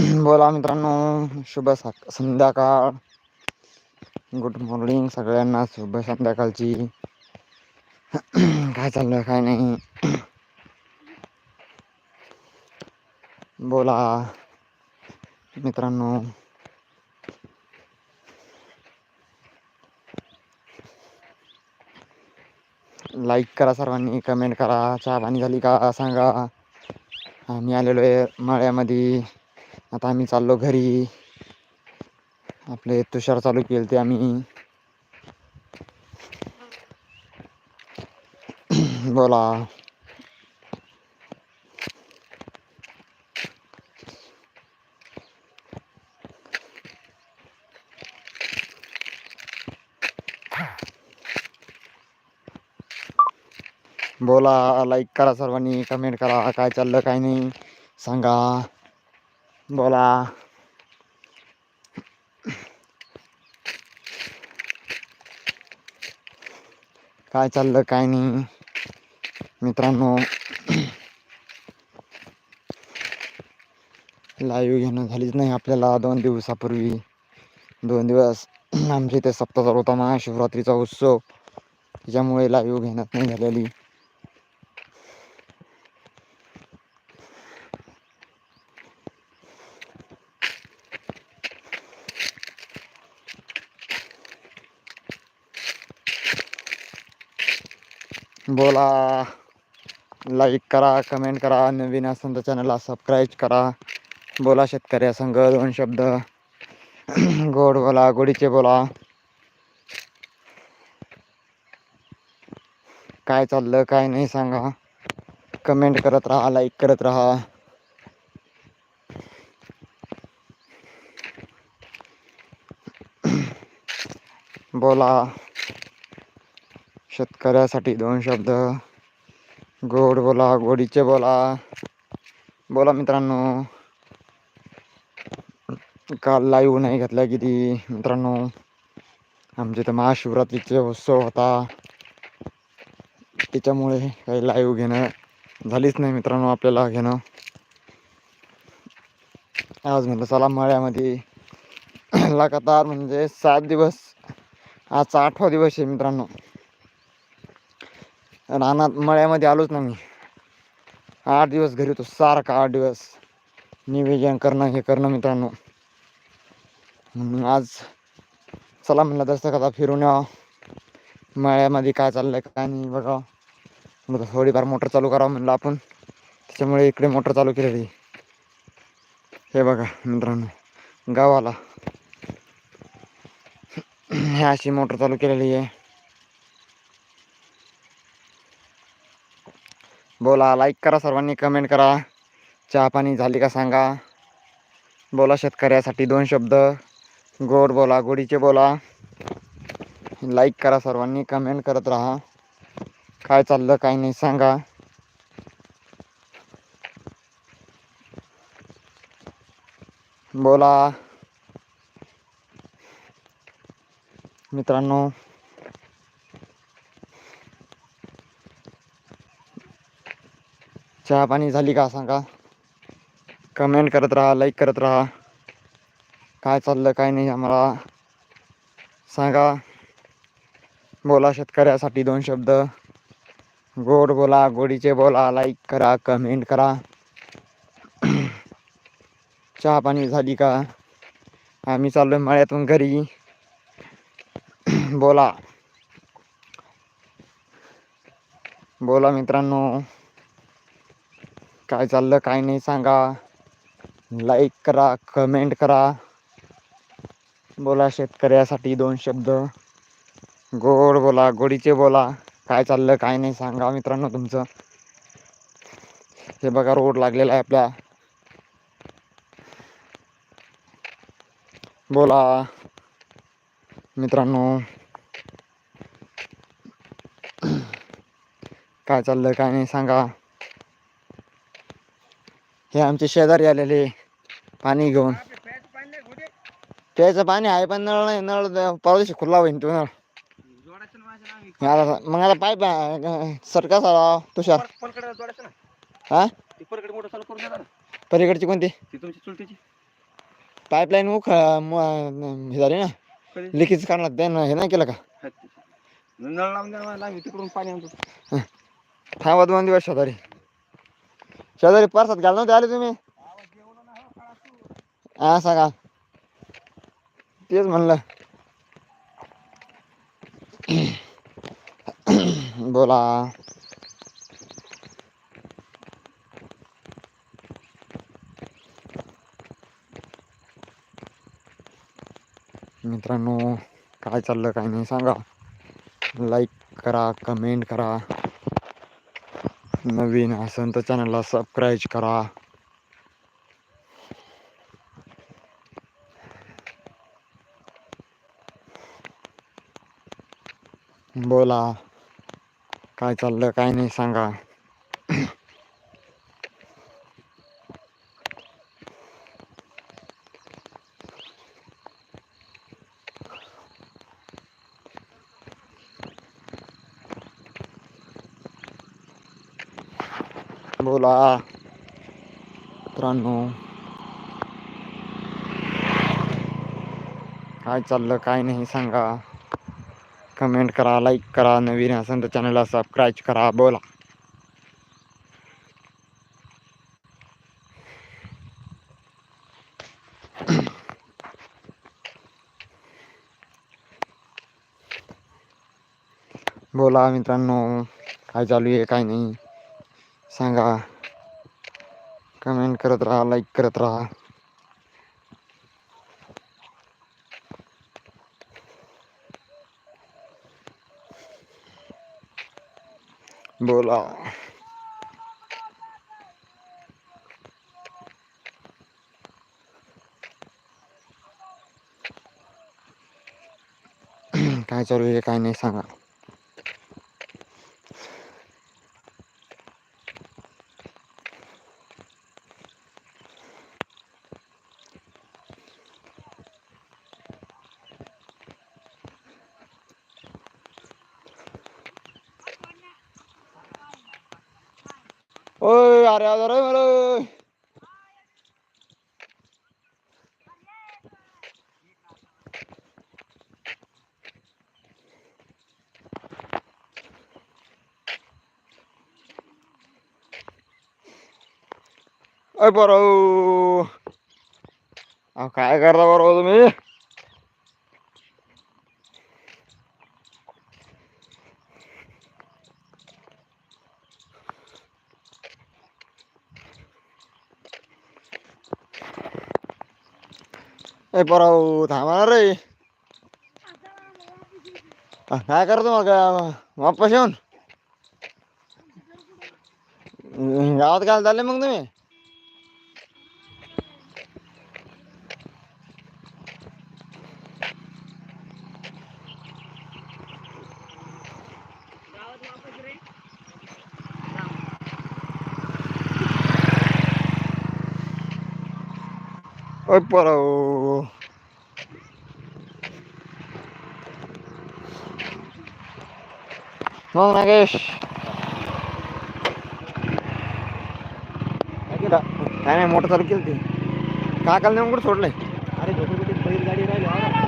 बोला मित्रांनो शुभ स संध्याकाळ. गुड मॉर्निंग सगळ्यांना शुभ संध्याकाळची. काय चाललंय काय नाही. बोला. मित्रांनो. लाईक करा सर्वांनी कमेंट करा. चहा पाणी झाली का सांगा. आम्ही आलेलो आहे मळ्यामध्ये. आता आम्ही चाललो घरी. आपले तुषार चालू केले ते आम्ही. बोला. बोला लाईक करा सर्वांनी कमेंट करा काय चाललं काय नाही सांगा. बोला काय चाललं काय नाही. मित्रांनो लाईव्ह घेणं झालीच नाही आपल्याला दोन दिवसापूर्वी. दोन दिवस आमच्या इथे सप्ताह चालू होता महाशिवरात्रीचा उत्सव. त्याच्यामुळे लाईव्ह घेण्यात नाही झालेली. बोला लाईक करा कमेंट करा नवीन असेल तर चॅनलला सबस्क्राईब करा. बोला शेतकऱ्या संघ दोन शब्द. गोड बोला गोडीचे बोला. काय चाललं काय नाही सांगा. कमेंट करत राहा लाईक करत राहा. बोला. शेतकऱ्यासाठी दोन शब्द. गोड बोला गोडीचे बोला. बोला मित्रांनो. काल लाईव्ह नाही घेतला किती मित्रांनो. आमच्या इथं महाशिवरात्रीचे उत्सव होता. त्याच्यामुळे काही लाईव्ह घेणं झालीच नाही मित्रांनो आपल्याला घेणं. आज म्हटलं चला मळ्यामध्ये. लगातार म्हणजे सात दिवस. आजचा आठवा दिवस आहे मित्रांनो. रानात मळ्यामध्ये आलोच ना मी. आठ दिवस घरी होतो सारखा आठ दिवस. निवेदन करणं हे करणं मित्रांनो. म्हणून आज चला म्हणलं तसं कथा फिरून या मळ्यामध्ये काय चाललंय काय नाही बघा. मग थोडीफार मोटर चालू करावं म्हणलं आपण. त्याच्यामुळे इकडे मोटर चालू केलेली. हे बघा मित्रांनो गावाला. हे अशी मोटर चालू केलेली आहे. बोला लाईक करा सर्वांनी कमेंट करा. चहा पाणी झाली का सांगा. बोला शेतकऱ्यासाठी दोन शब्द. गोड बोला गोडीचे बोला. लाईक करा सर्वांनी कमेंट करत राहा. काय चाललं काय नाही सांगा. बोला. मित्रांनो चहा पाणी झाली का सांगा? कमेंट करत राहा लाईक करत राहा. काय चाललं काय नाही आम्हाला? सांगा. बोला शेतकऱ्यासाठी दोन शब्द. गोड बोला गोडीचे बोला लाईक करा कमेंट करा. चहा पाणी झाली का? आम्ही चाललो मळ्यातून घरी. बोला. बोला मित्रांनो. काय चाललं काय नाही सांगा. लाईक करा कमेंट करा. बोला शेतकऱ्यासाठी दोन शब्द. गोड बोला गोडीचे बोला. काय चाललं काय नाही सांगा मित्रांनो तुमचं. हे बघा रोड लागलेला आहे आपल्या. बोला. मित्रांनो. काय चाललं काय नाही सांगा. हे आमचे शेजारी आलेले पाणी घेऊन. प्यायचं पाणी आहे पण नळ नाही नळ परदेशी खुल्ला होईन तो नळ. मग आता पाईप सरकार सारा तुषार. हा? पलीकडची कोणती? पाईपलाईन उख म- हे झाली ना? लिकेज करणार त्यानं हे नाही केलं का? नळ लावून तिकडून पाणी आणतो. थांबा दोन दिवस शेजारी. शेजारी परसात घाल नव्हते आले तुम्ही। हा, सांगा। बोला। मित्रांनो, काय चाललं, काय नाही, सांगा. लाईक करा कमेंट करा. नवीन असेल तर चॅनलला सबस्क्राईब करा. बोला. काय चाललं? काय नाही सांगा. बोला. मित्रांनो. काय चाललं काय नाही सांगा. कमेंट करा लाईक करा नवीन असेल तर चॅनलला सबस्क्राईब करा बोला. बोला मित्रांनो काय चालू आहे काय नाही. सांगा. कमेंट करत राहा लाईक करत राहा. बोला. काय चालू आहे काय नाही सांगा. अरे अरे मला अय बरो अहो काय करता बरोबर तुम्ही ए पराऊ थांबा रे. काय करतो मग वापस येऊन? गावात काय चालले मग तुम्ही? ओय बरो मग नागेश काय केलं? काय नाही मोटर चालू केली ती काकाला नेऊन कुठं सोडलंय? अरे झोपे कुठे? बैल गाडी राहिली. हा.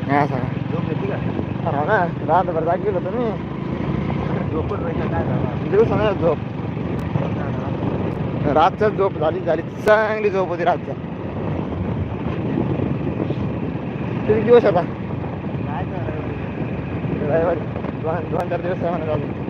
नाही सगळं झोप येते का? हो ना. रात्रभर जाग गेलो तुम्ही झोपच नाही काय झालं? दिवसा नाही झोप. रातच्याच झोप झाली झाली. चांगली झोप होती रातच्या किती दिवस आता? काय दोन चार दिवस आहे म्हणा अजून